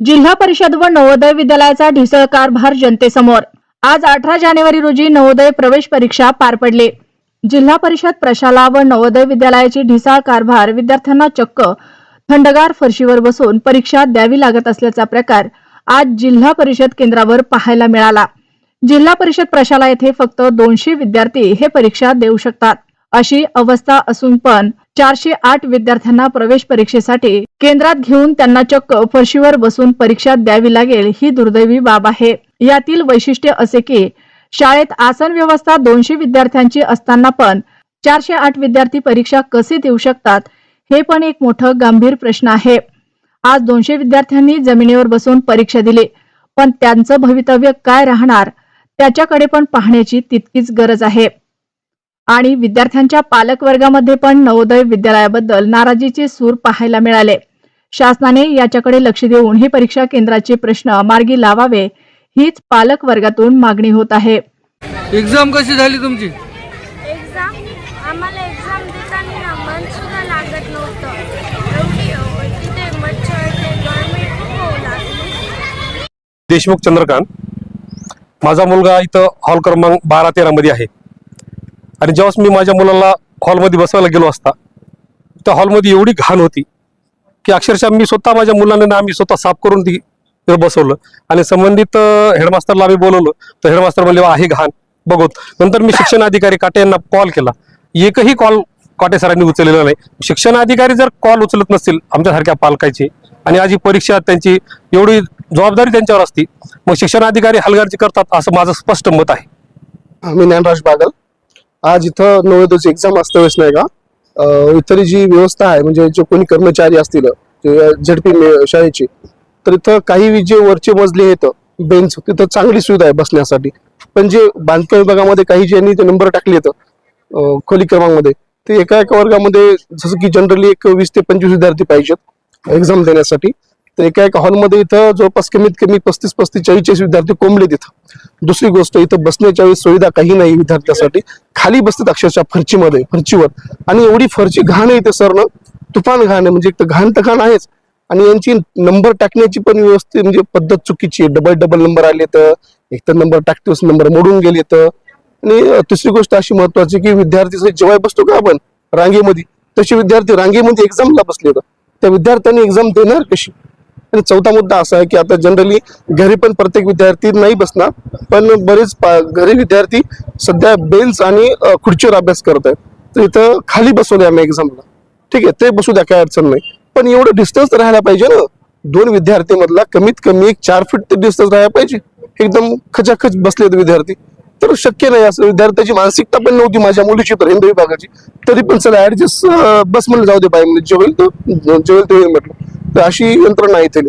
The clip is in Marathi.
जिल्हा परिषद व नवोदय विद्यालयाचा ढिसळ कारभार जनतेसमोर. आज अठरा जानेवारी रोजी नवोदय प्रवेश परीक्षा पार पडली. जिल्हा परिषद प्रशाला व नवोदय विद्यालयाची ढिसाळ कारभार विद्यार्थ्यांना चक्क थंडगार फरशीवर बसून परीक्षा द्यावी लागत असल्याचा प्रकार आज जिल्हा परिषद केंद्रावर पाहायला मिळाला. जिल्हा परिषद प्रशाला येथे फक्त दोनशे विद्यार्थी हे परीक्षा देऊ शकतात. अशी अवस्था असून पण चारशे आठ विद्यार्थ्यांना प्रवेश परीक्षेसाठी केंद्रात घेऊन त्यांना चक्क फरशीवर बसून परीक्षा द्यावी लागेल ही दुर्दैवी बाब आहे. यातील वैशिष्ट्य असे की शाळेत आसन व्यवस्था दोनशे विद्यार्थ्यांची असताना पण चारशे आठ विद्यार्थी परीक्षा कसे देऊ शकतात हे पण एक मोठं गंभीर प्रश्न आहे. आज दोनशे विद्यार्थ्यांनी जमिनीवर बसून परीक्षा दिली पण त्यांचं भवितव्य काय राहणार? त्याच्याकडे पण पाहण्याची तितकीच गरज आहे. आणि विद्यार्थ्यांच्या पालक वर्गामध्ये पण नवोदय विद्यालयाबद्दल नाराजीचे सूर पाहायला मिळाले. शासनाने याच्याकडे लक्ष देऊन ही परीक्षा केंद्राचे प्रश्न मार्गी लावावे हीच पालक वर्गातून मागणी होत आहे. एक्झाम कशी झाली तुमची? एक्झाम आम्हाला एक्झाम देताना ना मन सुद्धा लागत नव्हतं. एवढी अ, तिथे मच्छर ते गरमी खूप होऊ लागली. देशमुख चंद्रकांत. माझा मुलगा इथं हॉल क्रमांक बारा तेरामध्ये आहे. आणि जेव्हाच मी माझ्या मुलाला हॉलमध्ये बसवायला गेलो असता त्या हॉलमध्ये एवढी घाण होती की अक्षरशः मी स्वतः माझ्या मुलांना ना आम्ही स्वतः साफ करून ती बसवलं. आणि संबंधित हेडमास्टरला आम्ही बोलवलं. तर हेडमास्टर म्हणले आहे घाण. बघत नंतर मी शिक्षण अधिकारी काटे यांना कॉल केला. एकही कॉल काटे सरांनी उचललेला नाही. शिक्षण अधिकारी जर कॉल उचलत नसतील आमच्यासारख्या पालकायचे आणि आज ही परीक्षा त्यांची एवढी जबाबदारी त्यांच्यावर असती मग शिक्षण अधिकारी हलगर्जी करतात असं माझं स्पष्ट मत आहे. मी ज्ञानराज बागल. आज इथं नवोदयची एक्झाम असता वेळेस नाही का? इथली जी व्यवस्था आहे म्हणजे जे कोणी कर्मचारी असतील झडपी शाळेची तर इथं काही जे वरचे मजले आहेत बेंच तिथं चांगली सुविधा आहे बसण्यासाठी. पण जे बांधकाम विभागामध्ये काही ज्यांनी ते नंबर टाकले आहेत खोली क्रमांकमध्ये ते एका एका वर्गामध्ये जसं की जनरली एक वीस ते पंचवीस विद्यार्थी पाहिजेत एक्झाम देण्यासाठी. तर एका एका हॉलमध्ये इथं जवळपास कमीत कमी पस्तीस पस्तीस चाळीस चाळीस विद्यार्थी कोंबले तिथं दुसरी गोष्ट इथं बसण्याच्या वेळी सुविधा काही नाही विद्यार्थ्यासाठी. खाली बसतात अक्षरशः फरचीमध्ये फरचीवर. आणि एवढी फरची घाण आहे इथं सरनं तुफान घाण आहे म्हणजे एक तर घाण तर घाण आहेच. आणि यांची नंबर टाकण्याची पण व्यवस्थित म्हणजे पद्धत चुकीची आहे. डबल डबल नंबर आले तर एक तर नंबर टाकतोस नंबर मोडून गेले तर. आणि दुसरी तिसरी गोष्ट अशी महत्वाची की विद्यार्थी जेव्हा बसतो का आपण? रांगेमध्ये. तसे विद्यार्थी रांगेमध्ये एक्झामला बसले तर. त्या विद्यार्थ्यांनी एक्झाम देणार कशी? आणि चौथा मुद्दा असा आहे की आता जनरली घरी पण प्रत्येक विद्यार्थी नाही बसणार पण बरेच घरी विद्यार्थी सध्या बेंच आणि खुर्चीवर अभ्यास करत आहेत. तर इथं खाली बसवले आम्ही एक्झामला ठीक आहे ते बसू द्या काय अडचण नाही. पण एवढं डिस्टन्स राहायला पाहिजे ना. दोन विद्यार्थी मधला कमीत कमी एक चार फीट ते डिस्टन्स राहायला पाहिजे. एकदम खचाखच बसलेत विद्यार्थी. तर शक्य नाही असं विद्यार्थ्याची मानसिकता पण नव्हती माझ्या मुलीची तर हिंदू विभागाची तरी पण चला ऍडजस्ट बस म्हणलं जाऊ दे बाई म्हणजे जेवेल तो जेवेल ते होईल म्हटलं. तर अशी यंत्रणा आहे